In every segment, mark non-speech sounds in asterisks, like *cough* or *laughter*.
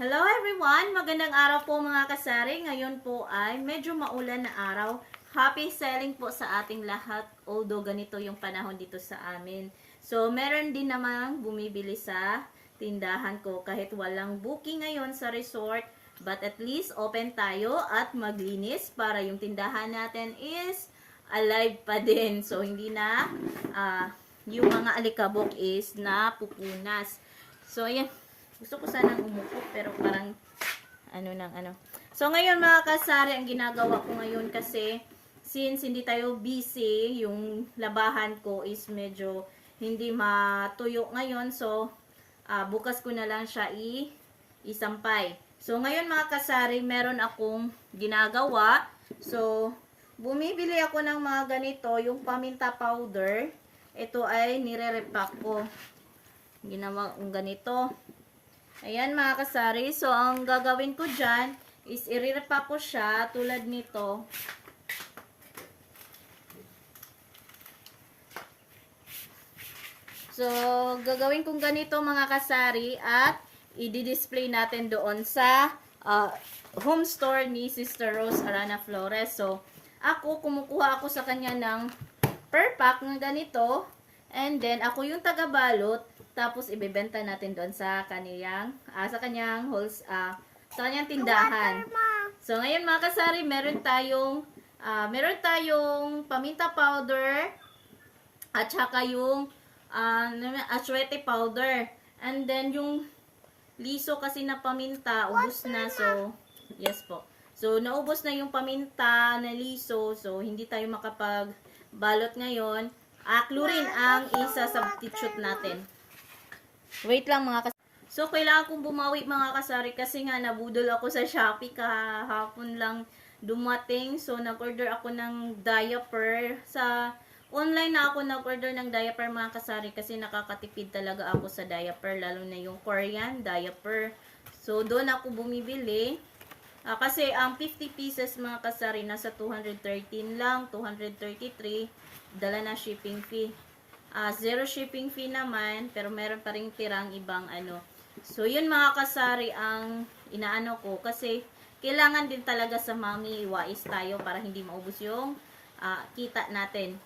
Hello everyone! Magandang araw po mga kasari. Ngayon po ay medyo maulan na araw. Happy selling po sa ating lahat. Although ganito yung panahon dito sa amin. So meron din namang bumibili sa tindahan ko kahit walang booking ngayon sa resort. But at least open tayo at maglinis para yung tindahan natin is alive pa din. So hindi na ah, yung mga alikabok is napupunas. So ayan, gusto ko sanang umupo pero parang ano nang ano. So ngayon mga kasari, ang ginagawa ko ngayon kasi since hindi tayo busy, yung labahan ko is medyo hindi matuyo ngayon. So ah, bukas ko na lang siya i isampay. So ngayon mga kasari, meron akong ginagawa. So bumibili ako ng mga ganito, yung paminta powder. Ito ay nire-repack ko. Ginawa kong ganito. Ayan mga kasari. So, ang gagawin ko dyan is iriripa ko siya tulad nito. So, gagawin kong ganito mga kasari at i-display natin doon sa uh, home store ni Sister Rose Arana Flores. So, ako, kumukuha ako sa kanya ng per pack ng ganito. And then, ako yung taga-balot. Tapos, ibebenta natin doon sa kaniyang, ah, sa kanyang holes, ah, sa kanyang tindahan. So, ngayon mga kasari, meron tayong, ah, meron tayong paminta powder, at saka yung, ah, atsuete powder. And then, yung liso kasi na paminta, ubos na. So, yes po. So, naubos na yung paminta na liso. So, hindi tayo makapag balot ngayon. Ah, chlorine ang isa-substitute natin. Wait lang mga kasari. So, kailangan kong bumawi mga kasari kasi nga nabudol ako sa Shopee kahapon lang dumating. So, nag-order ako ng diaper. Sa online na ako nag-order ng diaper mga kasari kasi nakakatipid talaga ako sa diaper. Lalo na yung Korean diaper. So, doon ako bumibili. Ah, kasi ang 50 pieces mga kasari nasa 213 lang, 233 dala na shipping fee. Ah, zero shipping fee naman, pero meron pa rin tirang ibang ano. So, yun mga kasari ang inaano ko kasi kailangan din talaga sa mami wais tayo para hindi maubos yung ah, kita natin.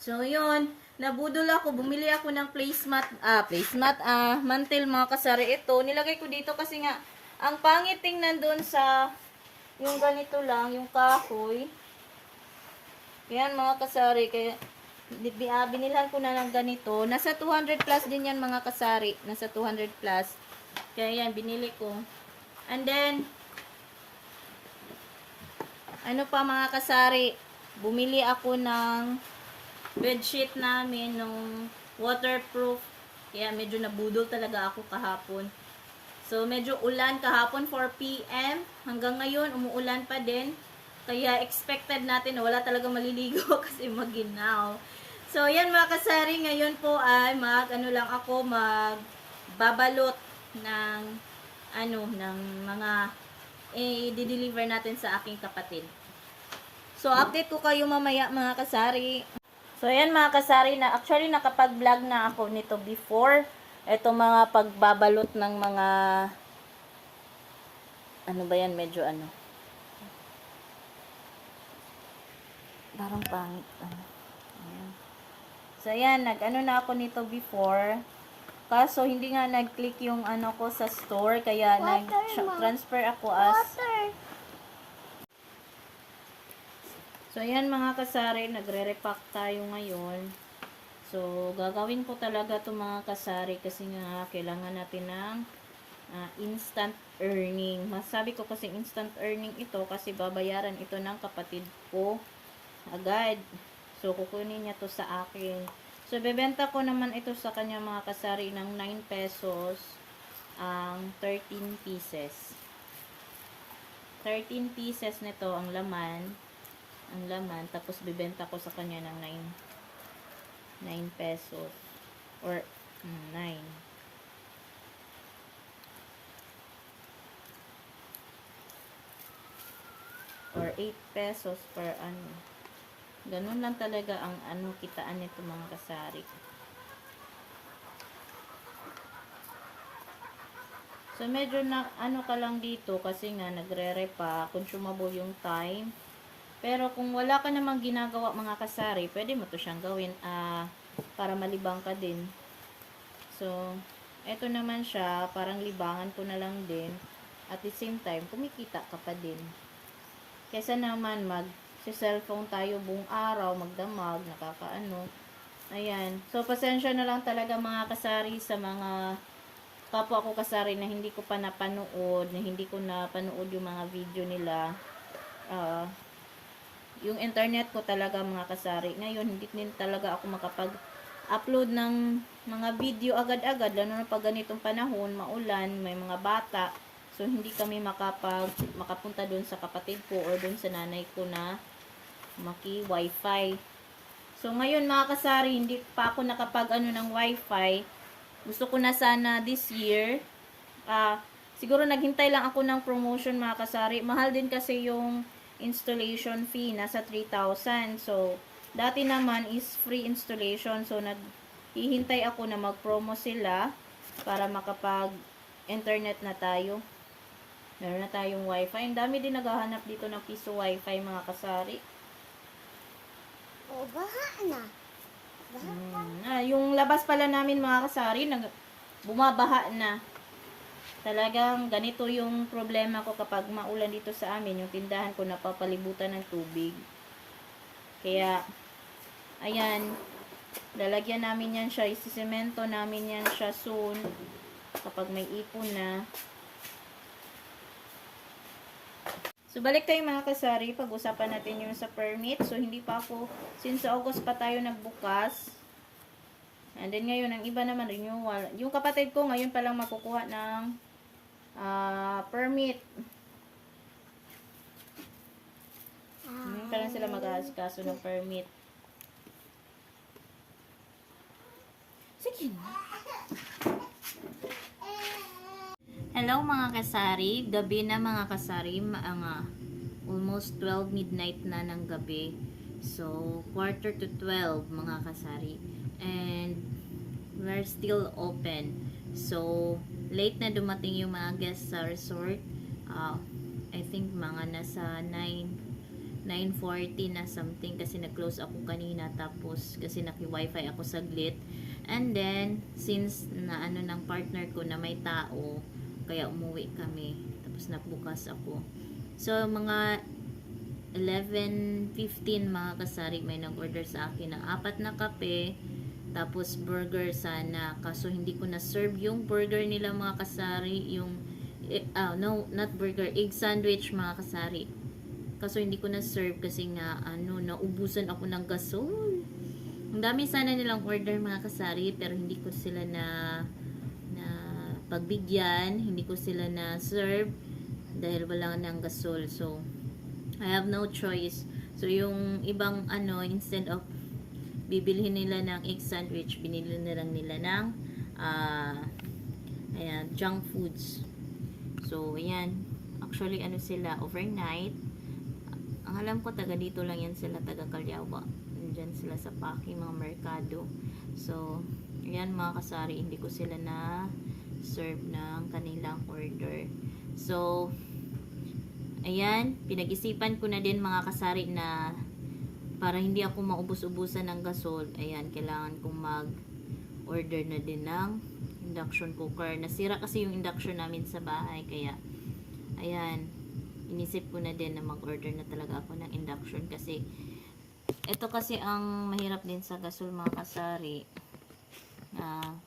So, yun. Nabudol ako. Bumili ako ng placemat. Ah, placemat. Ah, mantel mga kasari. Ito, nilagay ko dito kasi nga, ang pangit tingnan doon sa yung ganito lang, yung kahoy. Yan mga kasari. Kaya, binilhan ko na ng ganito. Nasa 200 plus din yan mga kasari. Nasa 200 plus. Kaya yan, binili ko. And then, ano pa mga kasari, bumili ako ng bedsheet namin nung waterproof. Kaya medyo nabudol talaga ako kahapon. So, medyo ulan kahapon 4 p.m. Hanggang ngayon, umuulan pa din. Kaya expected natin na wala talaga maliligo *laughs* kasi maginaw. So, yan mga kasari, ngayon po ay mag, ano lang ako, mag babalot ng, ano, ng mga i-deliver natin sa aking kapatid. So, update ko kayo mamaya mga kasari. So, ayan mga kasari na actually nakapag-vlog na ako nito before. Ito mga pagbabalot ng mga ano ba yan? Medyo ano. Parang pangit. Ano. Ayan. So, ayan. Nag-ano na ako nito before. Kaso, hindi nga nag-click yung ano ko sa store. Kaya, nag-transfer ako as So, ayan mga kasari, nagre-repack tayo ngayon. So, gagawin ko talaga to mga kasari kasi nga kailangan natin ng ah, instant earning. Masabi ko kasi instant earning ito kasi babayaran ito ng kapatid ko agad. So, kukunin niya to sa akin. So, bebenta ko naman ito sa kanya mga kasari ng 9 pesos ang 13 pieces. 13 pieces nito ang laman ang laman tapos bibenta ko sa kanya ng 9 9 pesos or mm, 9 or 8 pesos per ano ganun lang talaga ang ano kitaan nito mga kasari So, medyo na, ano ka lang dito kasi nga nagre pa, consumable yung time. Pero kung wala ka namang ginagawa mga kasari, pwede mo to siyang gawin ah, para malibang ka din. So, eto naman siya, parang libangan ko na lang din. At the same time, kumikita ka pa din. Kesa naman mag cellphone tayo buong araw, magdamag, nakakaano. Ayan. So, pasensya na lang talaga mga kasari sa mga kapwa ko kasari na hindi ko pa napanood, na hindi ko napanood yung mga video nila. Ah, yung internet ko talaga mga kasari. Ngayon, hindi din talaga ako makapag-upload ng mga video agad-agad, lalo na pag ganitong panahon, maulan, may mga bata. So, hindi kami makapag, makapunta doon sa kapatid ko or doon sa nanay ko na maki-wifi. So, ngayon mga kasari, hindi pa ako nakapag ano ng wifi. Gusto ko na sana this year. ah siguro naghintay lang ako ng promotion mga kasari. Mahal din kasi yung installation fee. Nasa 3,000. So, dati naman is free installation. So, naghihintay ako na mag-promo sila para makapag internet na tayo. Meron na tayong wifi. Ang dami din naghahanap dito ng piso wifi mga kasari. O, baha na. Baha. Mm. Ah, yung labas pala namin mga kasari, nag, bumabaha na. Talagang ganito yung problema ko kapag maulan dito sa amin. Yung tindahan ko napapalibutan ng tubig. Kaya, ayan, lalagyan namin yan siya. Isisemento namin yan siya soon. Kapag may ipon na. So, balik tayo mga kasari. Pag-usapan natin yung sa permit. So, hindi pa ako, since August pa tayo nagbukas. And then ngayon, ang iba naman renewal. Yung kapatid ko ngayon pa lang makukuha ng ah, permit. Ngayon pa lang sila mag-aasikaso ng permit. Sige na. Hello mga kasari, gabi na mga kasari, mga almost 12 midnight na ng gabi. So, quarter to 12 mga kasari. And we're still open. So, late na dumating yung mga guests sa resort. Uh, I think mga nasa 9 9.40 na something kasi nag-close ako kanina tapos kasi naki-wifi ako saglit. And then, since na ano ng partner ko na may tao, kaya umuwi kami. Tapos nagbukas ako. So, mga 11.15 mga kasari may nag-order sa akin ng apat na kape. Tapos burger sana. Kaso hindi ko na serve yung burger nila mga kasari. Yung ah, no not burger egg sandwich mga kasari. Kaso hindi ko na serve kasi nga ano naubusan ako ng gasol. Ang dami sana nilang order mga kasari pero hindi ko sila na pagbigyan hindi ko sila na serve dahil wala nang gasol so I have no choice. So, yung ibang ano, instead of bibilhin nila ng egg sandwich, binili na lang nila ng ah ayan, junk foods. So, ayan. Actually, ano sila, overnight. Ang alam ko, taga dito lang yan sila, taga Calyawa. Diyan sila sa Paki, mga merkado. So, ayan mga kasari, hindi ko sila na serve ng kanilang order. So, Ayan, pinag-isipan ko na din mga kasari na para hindi ako maubos-ubusan ng gasol, ayan, kailangan kong mag-order na din ng induction cooker. Nasira kasi yung induction namin sa bahay, kaya, ayan, inisip ko na din na mag-order na talaga ako ng induction kasi, ito kasi ang mahirap din sa gasol mga kasari, na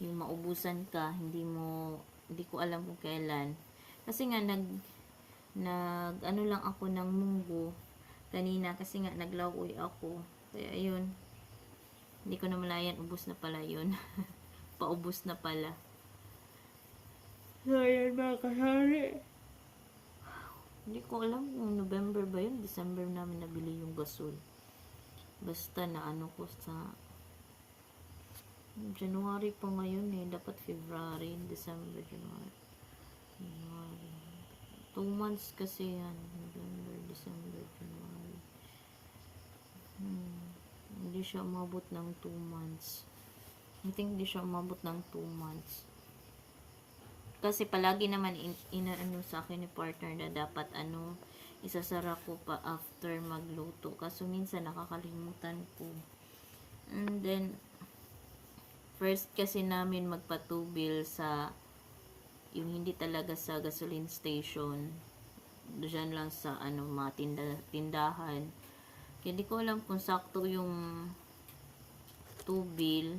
yung maubusan ka, hindi mo, hindi ko alam kung kailan. Kasi nga, nag, nag ano lang ako ng munggo kanina. Kasi nga naglawoy ako. Kaya ayun. Hindi ko na malayan ubos na pala yun. *laughs* Paubos na pala. So ayan mga kasari. Hindi ko alam kung November ba yun. December namin nabili yung gasol. Basta na ano ko sa January pa ngayon eh dapat February December January January 2 months kasi yan. November, December, January. Hmm. Hindi siya umabot ng 2 months. I think hindi siya umabot ng 2 months. kasi palagi naman in, sa akin ni partner na dapat ano, isasara ko pa after magluto. Kaso minsan nakakalimutan ko. And then, first kasi namin magpatubil sa yung hindi talaga sa gasoline station. Diyan lang sa ano, mga tinda, tindahan. Kaya di ko alam kung sakto yung tubil.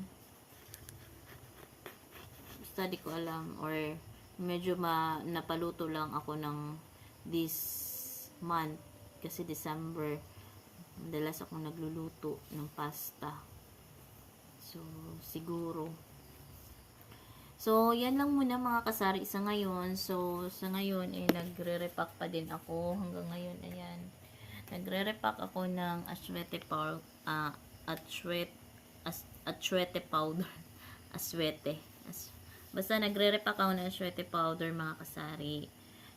Basta di ko alam. Or medyo ma, napaluto lang ako ng this month. Kasi December, madalas ako nagluluto ng pasta. So, siguro. So, yan lang muna mga kasari sa ngayon. So, sa ngayon, eh, nagre-repack pa din ako. Hanggang ngayon, ayan. Nagre-repack ako ng aswete powder, ah, aswete, as, aswete powder. *laughs* Aswete. As, basta nagre-repack ako ng aswete powder mga kasari.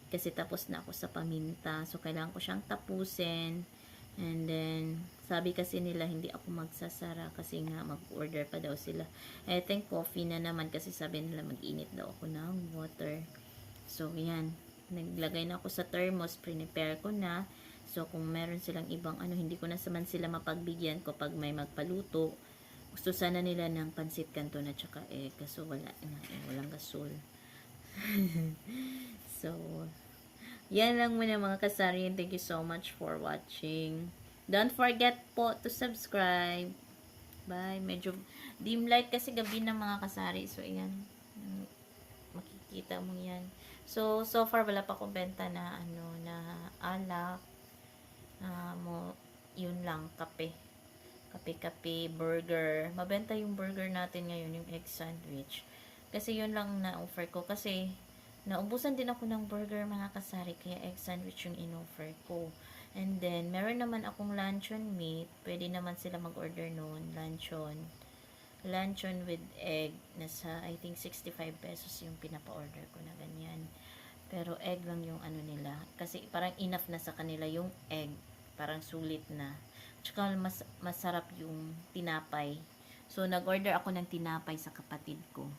Kasi tapos na ako sa paminta. So, kailangan ko siyang tapusin. And then, sabi kasi nila hindi ako magsasara kasi nga mag-order pa daw sila. I think coffee na naman kasi sabi nila mag-init daw ako ng water. So, yan. Naglagay na ako sa thermos, prepare ko na. So, kung meron silang ibang ano, hindi ko na saman sila mapagbigyan ko pag may magpaluto. Gusto sana nila ng pansit kanto na tsaka egg. Kaso wala na, eh, walang gasol. *laughs* so, yan lang muna mga kasari. And Thank you so much for watching. Don't forget po to subscribe. Bye. Medyo dim light kasi gabi ng mga kasari. So, ayan. Makikita mo yan. So, so far wala pa akong benta na ano, na alak. Ah, mo, yun lang, kape. Kape-kape, burger. Mabenta yung burger natin ngayon, yung egg sandwich. Kasi yun lang na-offer ko. Kasi, naubusan din ako ng burger mga kasari. Kaya egg sandwich yung in-offer ko. And then, meron naman akong luncheon meat. Pwede naman sila mag-order noon. Luncheon. Luncheon with egg. Nasa, I think, 65 pesos yung pinapa-order ko na ganyan. Pero egg lang yung ano nila. Kasi parang enough na sa kanila yung egg. Parang sulit na. Tsaka mas, masarap yung tinapay. So, nag-order ako ng tinapay sa kapatid ko.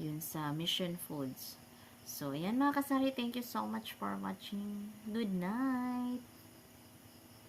Yun sa Mission Foods. So, ayan mga kasari. Thank you so much for watching. Good night!